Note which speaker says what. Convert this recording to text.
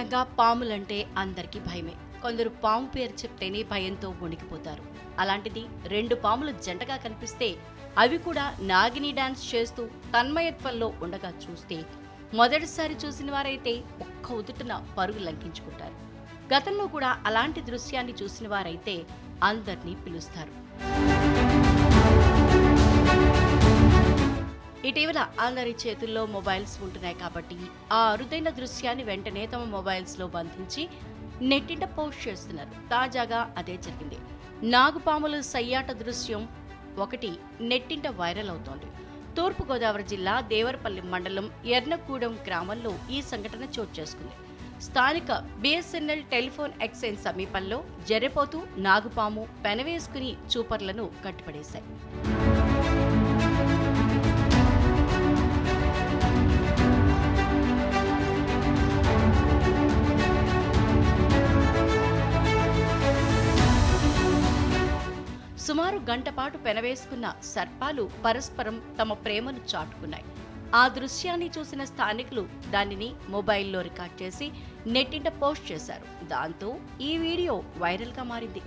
Speaker 1: సాధారణంగా పాములంటే అందరికీ భయమే. కొందరు పాము పేరు చెప్తేనే భయంతో వణికిపోతారు. అలాంటిది రెండు పాములు జంటగా కనిపిస్తే అవి కూడా నాగిని డాన్స్ చేస్తూ తన్మయత్వంలో ఉండగా చూస్తే మొదటిసారి చూసిన వారైతే ఒక్క ఉదుటున పరుగు లంకించుకుంటారు. గతంలో కూడా అలాంటి దృశ్యాన్ని చూసిన వారైతే అందరినీ పిలుస్తారు. ఇటీవల అందరి చేతుల్లో మొబైల్స్ ఉంటున్నాయి కాబట్టి ఆ అరుదైన దృశ్యాన్ని వెంటనే తమ మొబైల్స్లో బంధించి నెట్టింట పోస్ట్ చేస్తున్నారు. తాజాగా అదే జరిగింది. నాగుపాములు సయ్యాట దృశ్యం ఒకటి నెట్టింట వైరల్ అవుతోంది. తూర్పుగోదావరి జిల్లా దేవరపల్లి మండలం ఎర్నగూడెం గ్రామంలో ఈ సంఘటన చోటు చేసుకుంది. స్థానిక బిఎస్ఎన్ఎల్ టెలిఫోన్ ఎక్స్చేంజ్ సమీపంలో జరెపోతూ నాగుపాము పెనవేసుకుని చూపర్లను కట్టుపడేశాయి. సుమారు గంటపాటు పెనవేసుకున్న సర్పాలు పరస్పరం తమ ప్రేమను చాటుకున్నాయి. ఆ దృశ్యాన్ని చూసిన స్థానికులు దానిని మొబైల్లో రికార్డ్ చేసి నెట్టింట పోస్ట్ చేశారు. దాంతో ఈ వీడియో వైరల్గా మారింది.